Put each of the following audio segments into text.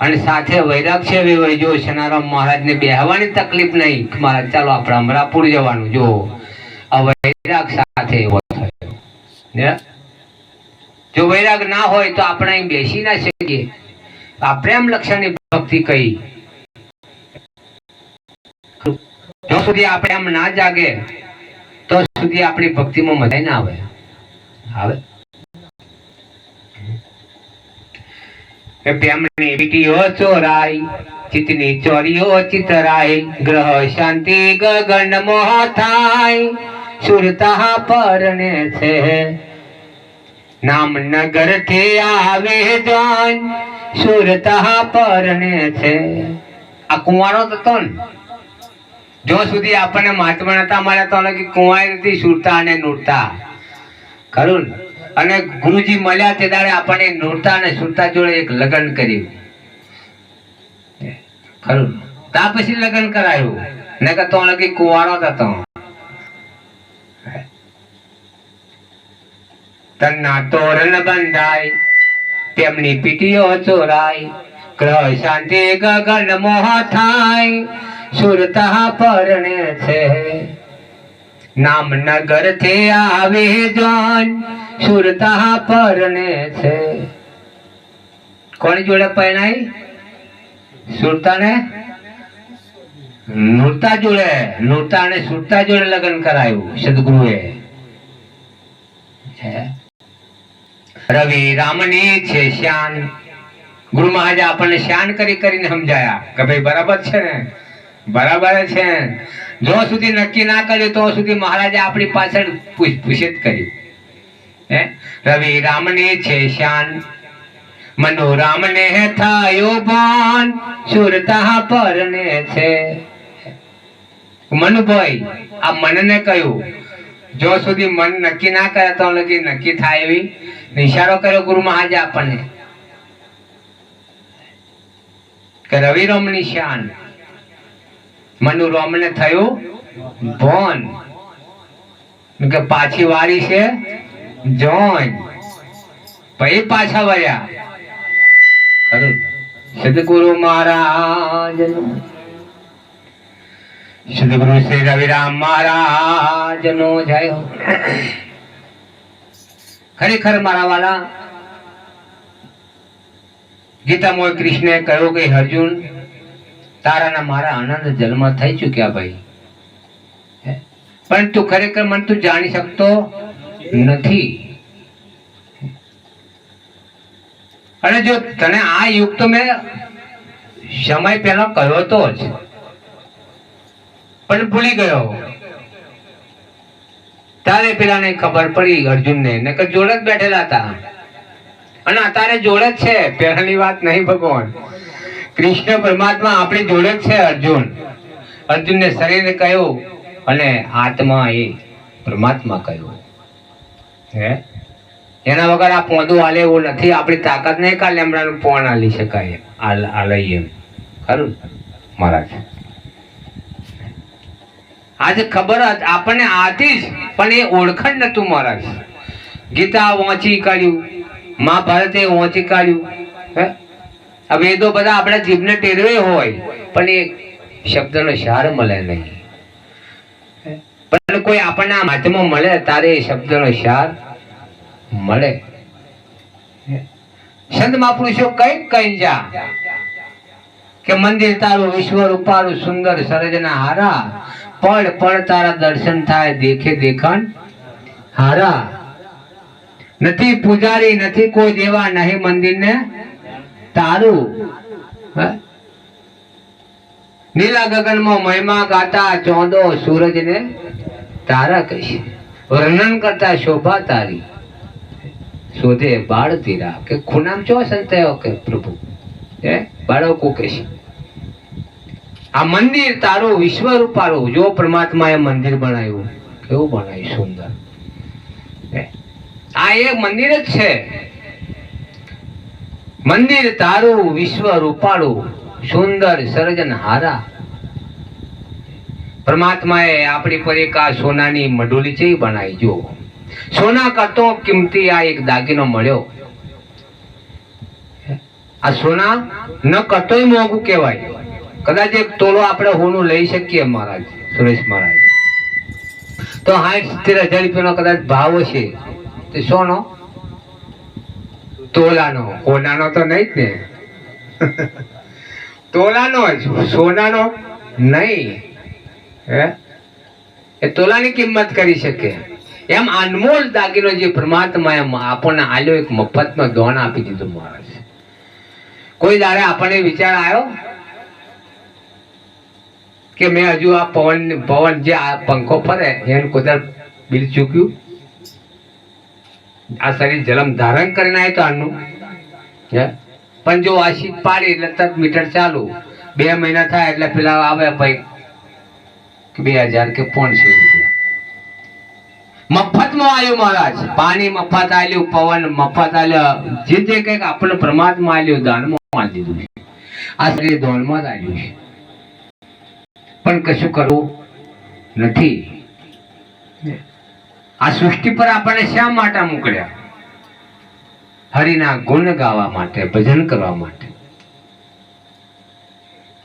અને સાથે વૈરાગ છે વેવાય જો સનારામ મહારાજને બેહવાની તકલીફ નહીં, મહારાજ, ચાલો આપણે અમરાપુર જવાનું, જો. વૈરાગ સાથે જો વૈરાગ ના હોય તો આપણે અહીં બેસી ના શકીએ. આ પ્રેમ લક્ષણની ભક્તિ કહી. જો સુધી આપણે એમ ના જાગે તો સુધી આપણી ભક્તિમાં મજા ના આવે. આવે? એ પ્રેમની પીટીઓ ચોરાઈ, ચિત્તની ચોરીઓ થી આવે જોન, સુરતા પરણે છે. આ કુંવારો હતો ને જો સુધી આપણને મહાત્મા નતા મળ્યા તો લગી કુંવારી સુરતા અને નૂરતા. ખરું ને? અને ગુરુજી મળ્યા તે દાડે આપણને નોરતા અને સુરતા જોડે એક લગ્ન કર્યું. ખરું. તા પછી લગ્ન કરાયું. ને કે તો લગી કુંવારો હતો. તન્ના તોરણ બંધાય, તેમની પીટીઓ ચોરાય, ગ્રહ શાંતિ ગગન મોહ થાય, સુરતા પરણે છે. નામ નગરથી આવે જોન સુરતા પરણે છે. કોની જોડે પરણાઈ? સુરતા ને નૂરતા જોડે. નૂરતા અને સુરતા જોડે લગ્ન કરાયું સદગુરુએ? રવિ રામની છે શ્યાન. ગુરુ મહારાજ આપણને શ્યાન કરી કરીને સમજાયા કે ભાઈ બરાબર છે ને? બરાબર છે. જો સુધી નક્કી ના કર્યું તો સુધી મહારાજે આપણી પાછળ પૂછ પૂછેત કર્યું. રવિ રામને છે શાન. મનોરામને થયો ભાન. સુરતા પરને છે. મનુભાઈ, આ મનને કહ્યું. જો સુધી મન નક્કી ના કરે તો લગી નક્કી થાય એવી ઇશારો કર્યો ગુરુ મહાજ આપણને. કે રવિ રોમની શાન. મનુ રોમને થયું ભોન. કે પાછી વારી છે. જોન પછી પાછા વળ્યા ખરું. સદગુરુ મહારાજ. સદગુરુ શ્રી રવિરામ મહારાજ નો જય ખરેખર મારા વાલા, ગીતામાં કૃષ્ણએ કહ્યું કે, અર્જુન, તારાના મારા આનંદ જન્મ થઈ ચુક્યા ભાઈ. પણ તું ખરેખર મને તું જાણી શકતો નથી. અને જો તને આ યુગ તો મેં સમય પહેલા કહ્યો તો જ, પણ ભૂલી ગયો તારે પેલાને ખબર પડી અર્જુનને નકર જોડે જ બેઠેલા હતા. અને અત્યારે જોડે જ છે, પહેલાની વાત નહીં ભગવાન. કૃષ્ણ પરમાત્મા આપણી જોડે જ છે અર્જુન. અર્જુનને શરીર કહ્યું અને આત્મા એ પરમાત્મા કહ્યું. હે? એના વગર આ પોંદું હાલે એવું નથી. આપણી તાકાત નહીં કાલે લેમડાનું પોણ હાલી શકાય. આ આ એમ. ખરું? મહારાજ. આજે ખબર આપણને આતી જ, પણ એ ઓળખણ નતું મહારાજ. ગીતા વાંચી કાઢ્યું. મહાભારતે વાંચી કાઢ્યું. હે? એ તો બધા આપણા જીભને ટેરવે હોય, પણ એ શબ્દનો સાર મળે નહીં? પણ કોઈ આપણને આ માધ્યમો મળે, તારે એ શબ્દનો સાર મળે. સંત મહાપુરુષો કઈ કઈ જા કે મંદિર તારું વિશ્વ રૂપારું સુંદર સર્જના હારા પડ પડ તારા દર્શન થાય, દેખે દેખણ હારા. નથી પૂજારી, નથી કોઈ દેવા, નહીં મંદિરને તારું? નીલા ગગનમાં મહિમા ગાતા ચોંદો સૂરજને તારા કહીશ. વર્ણન કરતા શોભા તારી. શોધે બાળ તીરા. કે ખૂનામ ચો સંતાયો કે પ્રભુ? એ બાળકો કહીશ આ મંદિર તારો વિશ્વ રૂપારો જો પરમાત્માએ મંદિર બનાવ્યું, કેવું બનાવ્યું સુંદર? આ એક મંદિર જ છે. મંદિર તારું વિશ્વ રૂપાળું સુંદર સર્જન હારા પરમાત્માએ આપણી પર એક આ સોનાની મઢુલી છે બનાવી જો. સોના કરતો કિંમતી આ એક દાગીનો મળ્યો. આ સોના ન કરતોય મોંઘું કહેવાય. કદાચ એક તોલો આપણે હોનું લઈ શકીએ મહારાજ, સુરેશ મહારાજ. તો સાઠ, સિત્તેર હજાર રૂપિયાનો કદાચ ભાવ હશે, તો સોનો? તોલાનો. હોનાનો તો નહીં જ ને. તોલાનો જ, સોનાનો નહીં. એ તોલાની કિંમત કરી શકે. એમ અનમોલ દાગીનો જે પરમાત્મા એમ આપણને આલ્યો, એક મફતનો દોન આપી દીધો મહારાજ. કોઈ દાડે આપણને વિચાર આવ્યો? કે મેં હજુ આ પવન પવન જે આ પંખો ફરે, એને કુદર બિલ ચૂક્યું? આ શરીર જલમ ધારણ કરીને આવ્યું તો આનું? હે? પણ જો આ શીત પાડી એટલે તરત મીટર ચાલુ. બે મહિના થાય એટલે પેલા આવે, ભાઈ બે હજાર કે પોણસો રૂપિયા. મફતમાં આવ્યું મહારાજ. પાણી મફત આલ્યું પવન મફત આલ્યો જે જે કંઈક આપણને પ્રમાદમાં આલ્યું દાનમાં દીધું છે આ શરીર દાનમાં જ આલ્યું છે. પણ કશું કરવું નથી. આ સૃષ્ટિ પર આપણને શા માટે મોકલ્યા? હરિના ગુણ ગાવા માટે, ભજન કરવા માટે.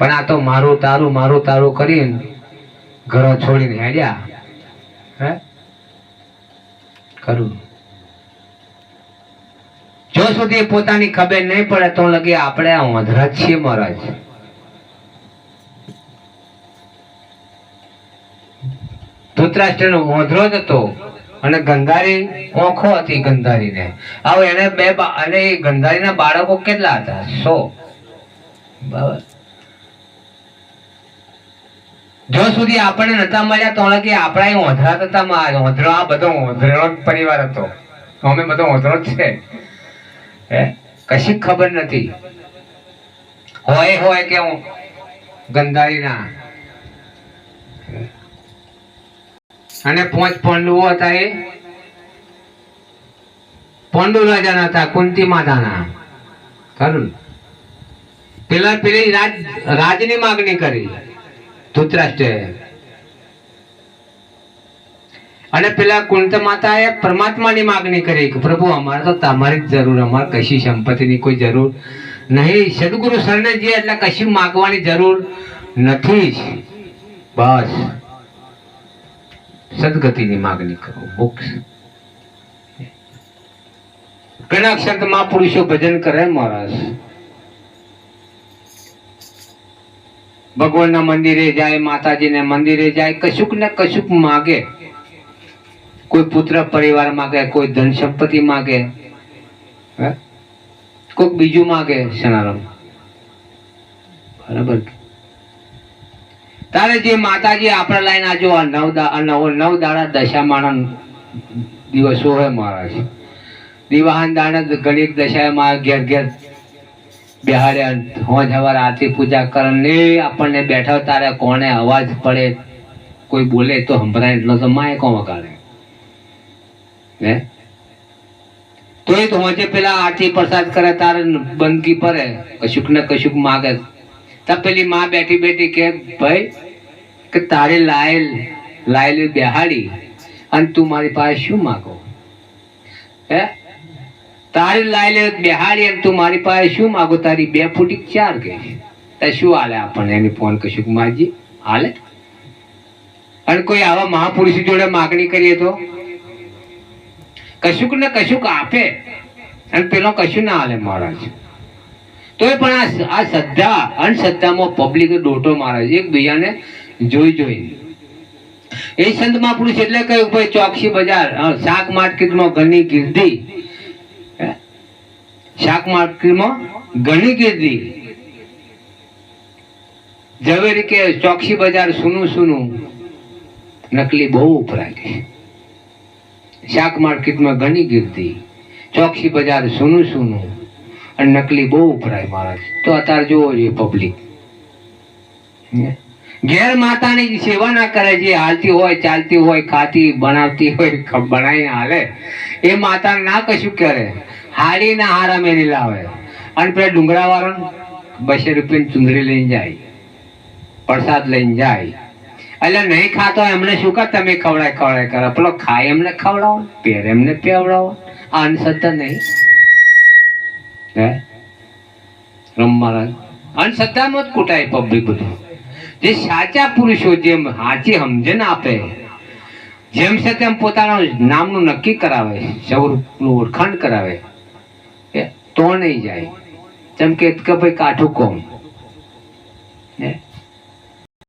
પણ આ તો મારું તારું મારું તારું કરીને ઘરો છોડીને હેડ્યા. હે? કરું જો સુધી પોતાની ખબર નહીં પડે તો લગે આપણે જ છીએ મહારાજ. ધૃતરાષ્ટ્રનો વાંધરો જ હતો અને ગંધારી ઓખો હતી ગંધારીને. હવે એને બે બા- અને એ ગંધારીના બાળકો કેટલા હતા? સો. બરાબર. જો સુધી આપણને નતા મળ્યા તો કે આપણા ઓંધરા હતા માં ઓંધરો આ બધો ઓંધરો પરિવાર હતો. અમે બધો ઓંધરો જ છે. હે? કશી ખબર નથી. હોય હોય કે હું ગંધારીના. અને પોંચ પાંડવો હતા એ? પાંડુ રાજાના હતા, કુંતી માતાના. ખરું પેલા પેલી રાજ, રાજની માગણી કરી. ધૃતરાષ્ટ્રે. અને પેલા કુંત માતાએ પરમાત્માની માગણી કરી કે, પ્રભુ, અમારે તો તમારી જ જરૂર, અમારે કશી સંપત્તિની કોઈ જરૂર નહીં. સદગુરુ શરણે જઈએ એટલે કશી માગવાની જરૂર નથી જ. બસ. સદગતિની માગણી કરો, મોક્ષ. ઘણા સંત મહાપુરુષો ભજન કરે, મહારાજ. ભગવાનના મંદિરે જાય, માતાજીને મંદિરે જાય, કશુંક ને કશુંક માગે. કોઈ પુત્ર પરિવાર માગે, કોઈ ધન સંપત્તિ માગે કોઈક બીજું માગે સનારામ બરાબર? તારે જે માતાજી આપણા લાઈન આજો આ નવ નવ નવ દાડા દશામાના દિવસો હોય મહારાજ. દિવાહન દાડા ગણિત દશામાં ઘેર ઘેર બેહાડ્યા હોજ હવાર આરતી પૂજા કરે ને આપણને બેઠા તારે કોને અવાજ પડે, કોઈ બોલે તો સંભળાય એટલો તો માય કોમ કાઢે હે તોય તો હોજે પેલા આરતી પ્રસાદ કરે તારે બંદગી પડે, કશુંક ને કશુંક માગે. તા પેલી માં બેઠી બેઠી કે, ભાઈ, કે તારે લાયેલ, લાયેલી બેહાડી, અને તું મારી પાસે શું માગો? હે? તારી લાયેલી બેહાડી એમ તું મારી પાસે શું માગો? તારી બે ફૂટી ચાર ગઈ તે શું હાલે આપણને? એની ફોન કશુંક માગી હાલે? અને કોઈ આવા મહાપુરુષ જોડે માગણી કરીએ તો? કશુંક ને કશુંક આપે. અને પેલો કશું ના હાલે મહારાજ. તોય પણ આ શ્રદ્ધા અંધશ્રદ્ધામાં પબ્લિક ડોટો મારે છે એકબીજાને જોઈ જોઈ. એ સંત મહાપુરુષ એટલે કહ્યું ભાઈ ચોકસી બજાર શાક માર્કેટમાં ઘરની ગીર્દી? શાક માર્કેટમાં ઘણી કીધી. ઝવેરી કે ચોકસી બજાર સુનું સુનું નકલી બહુ ઉપરાય શાક માર્કેટમાં ઘણી કીધી. ચોકસી બજાર સુનું સુનું અને નકલી બહુ ઉપરાય મહારાજ. તો અત્યારે જોવો જોઈએ પબ્લિક ઘેર માતાની સેવા ના કરે જે હાલતી હોય, ચાલતી હોય, ખાતી, બનાવતી હોય બનાવીને હાલે. એ માતા ના કશું કરે. હાડી ના હારા મેની લાવે. અને પેલા ડુંગરા વાળા બસો રૂપિયાની ચુંદરી લઈને જાય. પ્રસાદ લઈને જાય. એટલે નહીં ખાતો એમને શું કર તમે ખવડાય ખવડાય કરો. પેલો ખાય એમને ખવડાવો, પહેરે એમને પહેવડાવો. આ અંધશ્રદ્ધા નહીં. હે? રમવાના અનસત્તામાં જ કૂટાય પબ્લિક બધું. જે સાચા પુરુષો જેમ સાચી સમજણ આપે, જેમ છે તેમ પોતાના નામનું નક્કી કરાવે સૌનું ઓળખાણ કરાવે. તો નહીં જાય. જેમ કે ભાઈ કાઠું કોમ હે?